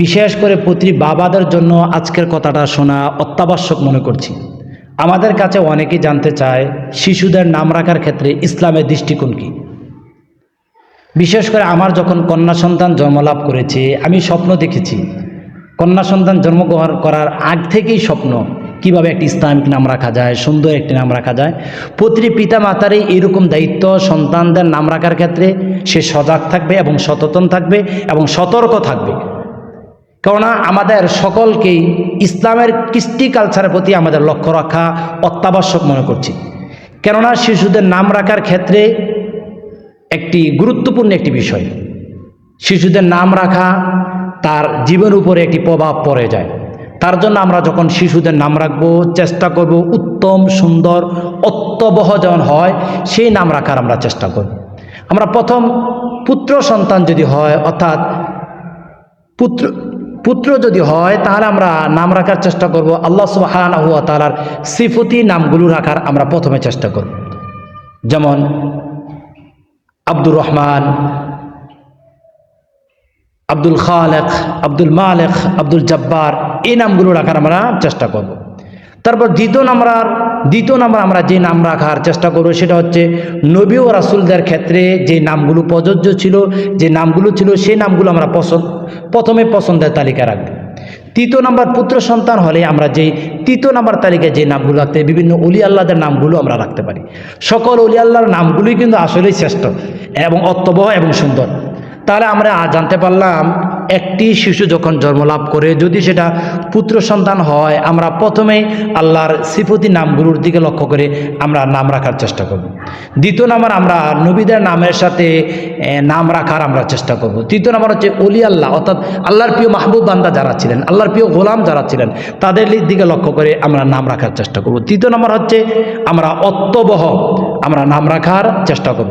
বিশেষ করে প্রতি বাবাদের জন্য আজকের কথাটা শোনা অত্যাবশ্যক মনে করছি। আমাদের কাছে অনেকেই জানতে চায়, শিশুদের নাম রাখার ক্ষেত্রে ইসলামের দৃষ্টিকোণ কী? বিশেষ করে আমার যখন কন্যা সন্তান জন্মলাভ করেছে, আমি স্বপ্ন দেখেছি। কন্যা সন্তান জন্মগ্রহণ করার আগ থেকেই স্বপ্ন, কীভাবে একটি ইসলামিক নাম রাখা যায়, সুন্দর একটি নাম রাখা যায়। প্রতিটি পিতা মাতারই এরকম দায়িত্ব সন্তানদের নাম রাখার ক্ষেত্রে সে সজাগ থাকবে এবং সচেতন থাকবে এবং সতর্ক থাকবে। কেননা আমাদের সকলকেই ইসলামের কৃষ্টি কালচারের প্রতি আমাদের লক্ষ্য রাখা অত্যাবশ্যক মনে করছি। কেননা শিশুদের নাম রাখার ক্ষেত্রে একটি গুরুত্বপূর্ণ একটি বিষয়। শিশুদের নাম রাখা তার জীবনের উপরে একটি প্রভাব পড়ে যায়। তার জন্য আমরা যখন শিশুদের নাম রাখব, চেষ্টা করব, উত্তম, সুন্দর, অত্যবহ যেমন হয়, সেই নাম রাখার আমরা চেষ্টা করব। আমরা প্রথম পুত্র সন্তান যদি হয়, অর্থাৎ পুত্র পুত্র যদি হয়, তাহলে আমরা নাম রাখার চেষ্টা করব। আল্লাহ সুবাহান হুয়া তালার সিফতি নামগুলো রাখার আমরা প্রথমে চেষ্টা করব। যেমন, আব্দুর রহমান, আব্দুল খালেক, আব্দুল মালেক, আব্দুল জব্বার, এই নামগুলো রাখার আমরা চেষ্টা করব। তারপর দ্বিতীয় নাম্বার দ্বিতীয় নাম্বার আমরা যে নাম রাখার চেষ্টা করব, সেটা হচ্ছে নবী ও রাসুলদের ক্ষেত্রে যে নামগুলো প্রযোজ্য ছিল, যে নামগুলো ছিল, সেই নামগুলো আমরা পছন্দ, প্রথমে পছন্দের তালিকা রাখব। তৃতীয় নাম্বার পুত্র সন্তান হলে আমরা যেই তৃতীয় নাম্বার তালিকায় যে নামগুলো রাখতে বিভিন্ন অলি আল্লাহদের নামগুলো আমরা রাখতে পারি। সকল অলি আল্লাহর নামগুলোই কিন্তু আসলেই শ্রেষ্ঠ এবং অত্যবহ এবং সুন্দর। তাহলে আমরা জানতে পারলাম, একটি শিশু যখন জন্মলাভ করে, যদি সেটা পুত্র সন্তান হয়, আমরা প্রথমেই আল্লাহর সিফতি নামগুলোর দিকে লক্ষ্য করে আমরা নাম রাখার চেষ্টা করব। দ্বিতীয় নাম্বার আমরা নবীদের নামের সাথে নাম রাখার আমরা চেষ্টা করব। তৃতীয় নাম্বার হচ্ছে অলি আল্লাহ, অর্থাৎ আল্লাহর প্রিয় মাহবুব বান্দা যারা ছিলেন, আল্লাহর প্রিয় গোলাম যারা ছিলেন, তাদের দিকে লক্ষ্য করে আমরা নাম রাখার চেষ্টা করব। তৃতীয় নম্বর হচ্ছে আমরা অত্যবহ আমরা নাম রাখার চেষ্টা করব।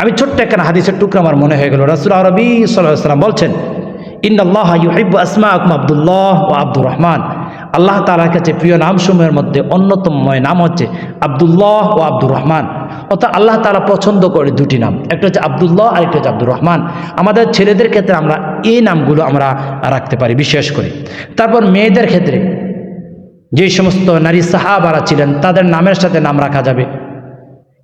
আমি ছোট্ট একটা হাদিসের টুকরা আমার মনে হয়ে গেল। রাসুল আরবি সাল্লাহ সাল্লাম বলছেন ইন্দাল্লাহ ইউহিব্বু আসমা আকুম আবদুল্লাহ ও আব্দুর রহমান। আল্লাহ তালার কাছে প্রিয় নামসমূহের মধ্যে অন্যতমময় নাম হচ্ছে আবদুল্লাহ ও আব্দুর রহমান। অর্থাৎ আল্লাহ তালা পছন্দ করে দুটি নাম, একটা হচ্ছে আবদুল্লাহ আর হচ্ছে আব্দুর রহমান। আমাদের ছেলেদের ক্ষেত্রে আমরা এই নামগুলো আমরা রাখতে পারি বিশেষ করে। তারপর মেয়েদের ক্ষেত্রে যে সমস্ত নারী সাহাবারা ছিলেন, তাদের নামের সাথে নাম রাখা যাবে।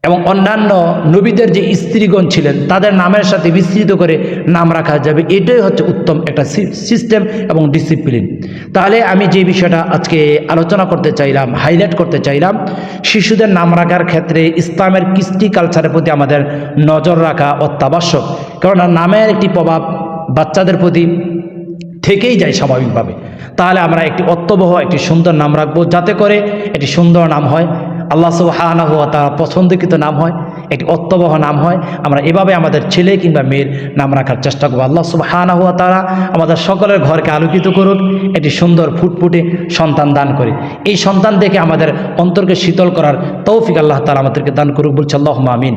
এবং অন্যান্য নবীদের যে স্ত্রীগণ ছিলেন, তাদের নামের সাথে বিস্তৃত করে নাম রাখা যাবে। এটাই হচ্ছে উত্তম একটা সিস্টেম এবং ডিসিপ্লিন তাহলে আমি যে বিষয়টা আজকে আলোচনা করতে চাইলাম হাইলাইট করতে চাইলাম, শিশুদের নাম রাখার ক্ষেত্রে ইসলামের কৃষ্টি কালচারের প্রতি আমাদের নজর রাখা অত্যাবশ্যক। কারণ নামের একটি প্রভাব বাচ্চাদের প্রতি থেকেই যায় স্বাভাবিকভাবে। তাহলে আমরা একটি অত্যবহ, একটি সুন্দর নাম রাখব যাতে করে একটি সুন্দর নাম হয়। আল্লাহ সুবাহ তার পছন্দকৃত নাম হয়, একটি অত্যবহ নাম হয়। আমরা এভাবে আমাদের ছেলে কিংবা মেয়ের নাম রাখার চেষ্টা করব। আল্লাহ সুবাহানা হুয়া তারা আমাদের সকলের ঘরকে আলোকিত করুক, একটি সুন্দর ফুটফুটে সন্তান দান করে। এই সন্তান দেখে আমাদের অন্তরকে শীতল করার তৌফিক আল্লাহ তালা আমাদেরকে দান করুক, বলছে আল্লাহ আমিন।